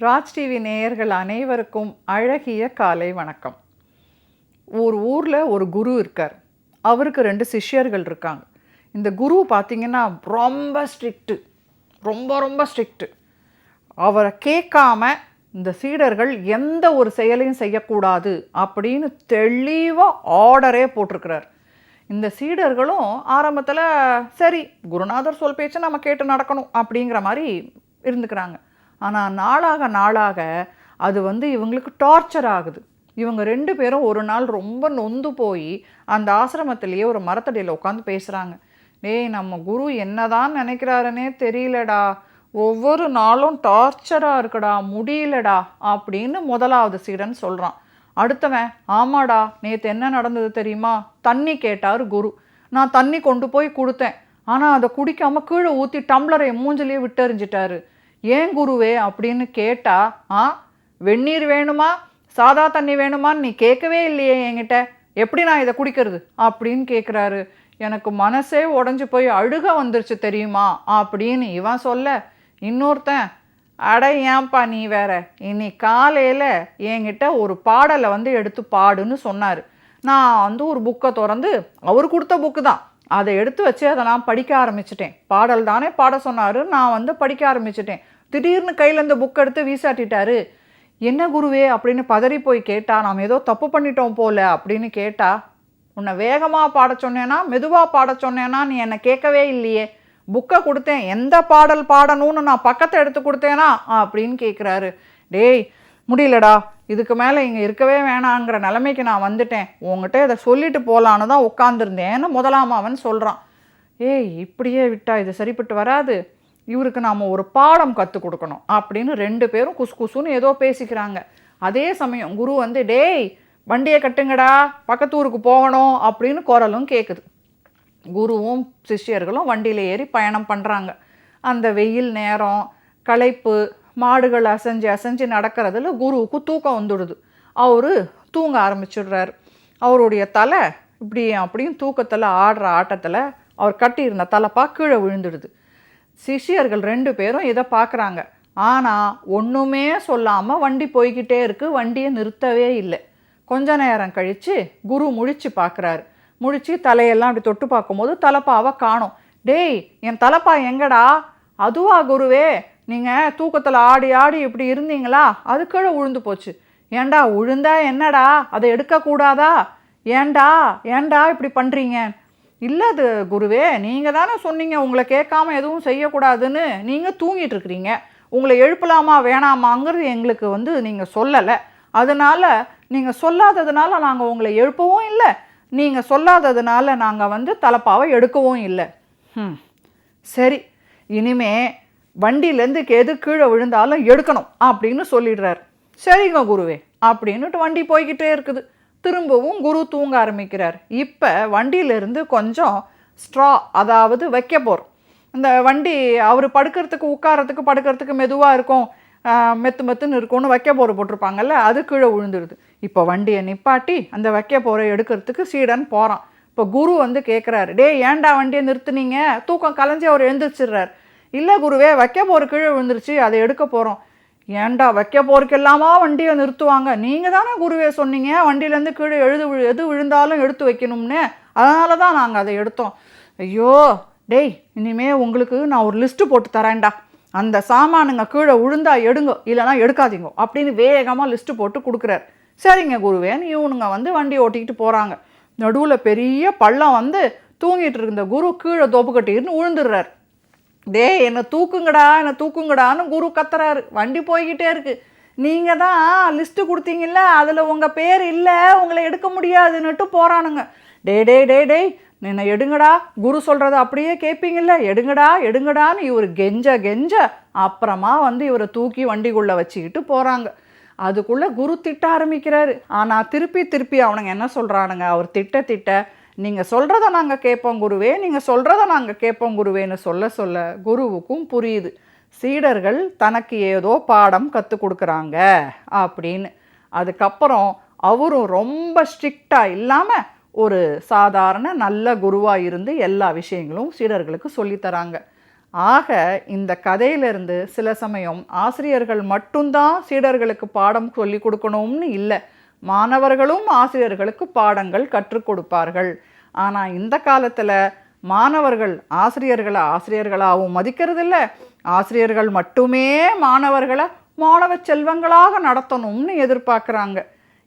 Raj TV நேயர்கள் அனைவருக்கும் அழகிய காலை வணக்கம். ஒரு ஊரில் ஒரு குரு இருக்கார். அவருக்கு ரெண்டு சிஷ்யர்கள் இருக்காங்க. இந்த குரு பார்த்திங்கன்னா ரொம்ப ஸ்ட்ரிக்ட்டு ரொம்ப ரொம்ப ஸ்ட்ரிக்ட்டு அவரை கேட்காம இந்த சீடர்கள் எந்த ஒரு செயலையும் செய்யக்கூடாது அப்படின்னு தெளிவாக ஆர்டரே போட்டிருக்கிறார். இந்த சீடர்களும் ஆரம்பத்தில் சரி குருநாதர் சொல் பேச்சு நம்ம கேட்டு நடக்கணும் அப்படிங்கிற மாதிரி இருந்துக்கிறாங்க. ஆனால் நாளாக நாளாக அது வந்து இவங்களுக்கு டார்ச்சர் ஆகுது. இவங்க ரெண்டு பேரும் ஒரு நாள் ரொம்ப நொந்து போய் அந்த ஆசிரமத்திலேயே ஒரு மரத்தடியில் உட்காந்து பேசுகிறாங்க டேய் நம்ம குரு என்னதான் நினைக்கிறாருன்னே தெரியலடா. ஒவ்வொரு நாளும் டார்ச்சராக இருக்குடா முடியலடா அப்படின்னு முதலாவது சீடன் சொல்கிறான் அடுத்தவன் ஆமாடா நேற்று என்ன நடந்தது தெரியுமா? தண்ணி கேட்டார் குரு. நான் தண்ணி கொண்டு போய் கொடுத்தேன். ஆனால் அதை குடிக்காமல் கீழே ஊற்றி டம்ளரை மூஞ்சிலேயே விட்டெறிஞ்சிட்டாரு. ஏன் குருவே அப்படின்னு கேட்டா ஆ வெந்நீர் வேணுமா? சாதா தண்ணி வேணுமான்னு நீ கேட்கவே இல்லையே என்கிட்ட. எப்படி நான் இதை குடிக்கிறது? அப்படின்னு கேட்குறாரு எனக்கு மனசே உடஞ்சி போய் அழுக வந்துருச்சு தெரியுமா? அப்படின்னு இவன் சொல்ல இன்னொருத்தன் அட ஏன்பா நீ வேற? இன்னைக்கு காலையில் என்கிட்ட ஒரு பாடலை வந்து எடுத்து பாடுன்னு சொன்னார். நான் வந்து ஒரு புக்கை திறந்து அவர் கொடுத்த புக்கு தான். அதை எடுத்து வச்சு அதை நான் படிக்க ஆரம்பிச்சிட்டேன். பாடல் தானே பாட சொன்னார் நான் வந்து படிக்க ஆரம்பிச்சிட்டேன். திடீர்னு கையில் இந்த புக் எடுத்து வீசாட்டிட்டாரு. என்ன குருவே? அப்படின்னு பதறி போய் கேட்டா நாம் ஏதோ தப்பு பண்ணிட்டோம் போல அப்படின்னு கேட்டா உன்னை வேகமாக பாட சொன்னேனா மெதுவாக பாட சொன்னேனா நீ என்னை கேட்கவே இல்லையே. புக்கை கொடுத்தேன். எந்த பாடல் பாடணும்னு நான் பக்கத்தை எடுத்து கொடுத்தேனா? அப்படின்னு கேட்குறாரு டேய் முடியலடா. இதுக்கு மேலே இங்கே இருக்கவே வேணாங்கிற நிலைமைக்கு நான் வந்துட்டேன். உங்ககிட்ட இதை சொல்லிட்டு போகலான்னு தான் உட்காந்துருந்தேன்னு முதலாமாவன் சொல்கிறான் ஏய் இப்படியே விட்டா இது சரிப்பட்டு வராது. இவருக்கு நாம் ஒரு பாடம் கற்றுக் கொடுக்கணும் அப்படின்னு ரெண்டு பேரும் குசு குசுன்னு ஏதோ பேசிக்கிறாங்க. அதே சமயம் குரு வந்து டேய் வண்டியை கட்டுங்கடா பக்கத்து ஊருக்கு போகணும் அப்படின்னு குரலும் கேட்குது குருவும் சிஷ்யர்களும் வண்டியில் ஏறி பயணம் பண்ணுறாங்க அந்த வெயில் நேரம் களைப்பு மாடுகள் அசைஞ்சு அசைஞ்சு நடக்கிறதுல குருவுக்கு தூக்கம் வந்துடுது. அவர் தூங்க ஆரம்பிச்சிடுறாரு. அவருடைய தலை இப்படி அப்படியும் தூக்கத்தில் ஆடுற ஆட்டத்தில் அவர் கட்டியிருந்த தலைப்பா கீழே விழுந்துடுது. சிஷ்யர்கள் ரெண்டு பேரும் இதை பார்க்குறாங்க. ஆனால் ஒன்றுமே சொல்லாமல் வண்டி போய்கிட்டே இருக்குது வண்டியை நிறுத்தவே இல்லை. கொஞ்ச நேரம் கழித்து குரு முழிச்சு பார்க்குறாரு. முழிச்சு தலையெல்லாம் அப்படி தொட்டு பார்க்கும்போது தலைப்பாவை காணோம். டேய் என் தலைப்பா எங்கடா? அதுவா குருவே நீங்கள் தூக்கத்தில் ஆடி ஆடி இப்படி இருந்தீங்களா? அது கீழே உழுந்து போச்சு. ஏண்டா உழுந்தா என்னடா? அதை எடுக்கக்கூடாதா? ஏண்டா ஏண்டா இப்படி பண்ணுறீங்க இல்லை அது குருவே நீங்கள் தானே சொன்னீங்க உங்களை கேட்காம எதுவும் செய்யக்கூடாதுன்னு. நீங்கள் தூங்கிட்டு இருக்கிறீங்க உங்களை எழுப்பலாமா வேணாமாங்கிறது எங்களுக்கு வந்து நீங்கள் சொல்லலை. அதனால் நீங்கள் சொல்லாததுனால நாங்கள் உங்களை எழுப்பவும் இல்லை. நீங்கள் சொல்லாததுனால நாங்கள் வந்து தலப்பாவை எடுக்கவும் இல்லை. ம் சரி இனிமே வண்டியிலேருந்து எது கீழே விழுந்தாலும் எடுக்கணும் அப்படின்னு சொல்லிடுறாரு. சரிங்க குருவே அப்படின்னுட்டு வண்டி போய்கிட்டே இருக்குது. திரும்பவும் குரு தூங்க ஆரம்பிக்கிறார். இப்போ வண்டியிலிருந்து கொஞ்சம் ஸ்ட்ரா அதாவது வைக்க போகிறோம் இந்த வண்டி அவர் படுக்கிறதுக்கு உட்காரத்துக்கு படுக்கிறதுக்கு மெதுவாக இருக்கும். மெத்து மெத்துன்னு இருக்கும்னு வைக்க போகிற போட்டிருப்பாங்கல்ல அது கீழே விழுந்துடுது இப்போ வண்டியை நிப்பாட்டி அந்த வைக்க போகிற எடுக்கிறதுக்கு சீடன் போகிறான் இப்போ குரு வந்து கேட்குறாரு டே ஏன்டா வண்டியை நிறுத்துனீங்க? தூக்கம் கலைஞ்சி அவர் எழுந்திரிச்சிடுறார். இல்லை குருவே வைக்க போகிற கீழே விழுந்துருச்சு அதை எடுக்க போகிறோம் ஏன்டா வைக்க எல்லாமா வண்டியை நிறுத்துவாங்க? நீங்கள் தானே குருவே சொன்னீங்க. வண்டியிலேருந்து கீழே எழுது விழு எது விழுந்தாலும் எடுத்து வைக்கணும்னு. அதனால தான் நாங்கள் அதை எடுத்தோம். ஐயோ டேய் இனிமே உங்களுக்கு நான் ஒரு லிஸ்ட்டு போட்டு தரேன்டா. அந்த சாமானுங்க கீழே விழுந்தா எடுங்க இல்லைனா எடுக்காதீங்க அப்படின்னு வேகமாக லிஸ்ட்டு போட்டு கொடுக்குறாரு. சரிங்க குருவேன்னு இவனுங்க வந்து வண்டி ஓட்டிக்கிட்டு போகிறாங்க நடுவில் பெரிய பள்ளம் வந்து தூங்கிட்டு இருந்த குரு கீழே தோப்பு கட்டின்னு விழுந்துடுறாரு. டேய் என்னை தூக்குங்கடா என்னை தூக்குங்கடான்னு குரு கத்துறாரு. வண்டி போய்கிட்டே இருக்கு. நீங்கள் தான் லிஸ்ட்டு கொடுத்தீங்கல்ல அதில் உங்கள் பேர் இல்லை உங்களை எடுக்க முடியாதுன்னுட்டு போகிறானுங்க டே டே டே டேய் என்னை எடுங்கடா. குரு சொல்கிறத அப்படியே கேட்பீங்கல்ல எடுங்கடா எடுங்கடான்னு இவர் கெஞ்ச கெஞ்ச அப்புறமா வந்து இவரை தூக்கி வண்டிக்குள்ளே வச்சுக்கிட்டு போகிறாங்க அதுக்குள்ளே குரு திட்ட ஆரம்பிக்கிறாரு. ஆனால் திருப்பி திருப்பி அவனுங்க என்ன சொல்கிறானுங்க அவர் திட்ட திட்ட நீங்கள் சொல்கிறத நாங்கள் கேட்போம் குருவே நீங்கள் சொல்கிறத நாங்கள் கேட்போம் குருவேன்னு சொல்ல சொல்ல குருவுக்கும் புரியுது. சீடர்கள் தனக்கு ஏதோ பாடம் கற்றுக் கொடுக்குறாங்க அப்படின்னு. அதுக்கப்புறம் அவரும் ரொம்ப ஸ்ட்ரிக்டாக இல்லாமல் ஒரு சாதாரண நல்ல குருவாக இருந்து எல்லா விஷயங்களும் சீடர்களுக்கு சொல்லித் தராங்க. ஆக இந்த கதையிலிருந்து சில சமயம் ஆசிரியர்கள் மட்டும்தான் சீடர்களுக்கு பாடம் சொல்லி கொடுக்கணும்னு இல்லை. மாணவர்களும் ஆசிரியர்களுக்கு பாடங்கள் கற்றுக் கொடுப்பார்கள். ஆனால் இந்த காலத்தில் மாணவர்கள் ஆசிரியர்களை ஆசிரியர்களாகவும் மதிக்கிறதில்ல. ஆசிரியர்கள் மட்டுமே மாணவர்களை மாணவ செல்வங்களாக நடத்தணும்னு எதிர்பார்க்குறாங்க.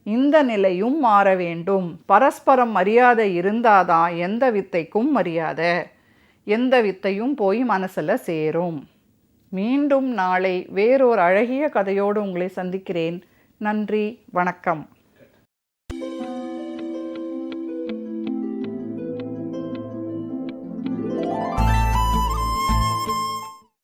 இந்த நிலையும் மாற வேண்டும். பரஸ்பரம் மரியாதை இருந்தாதான் எந்த வித்தைக்கும் மரியாதை. எந்த வித்தையும் போய் மனசில் சேரும். மீண்டும் நாளை வேறொரு அழகிய கதையோடு உங்களை சந்திக்கிறேன். நன்றி வணக்கம்.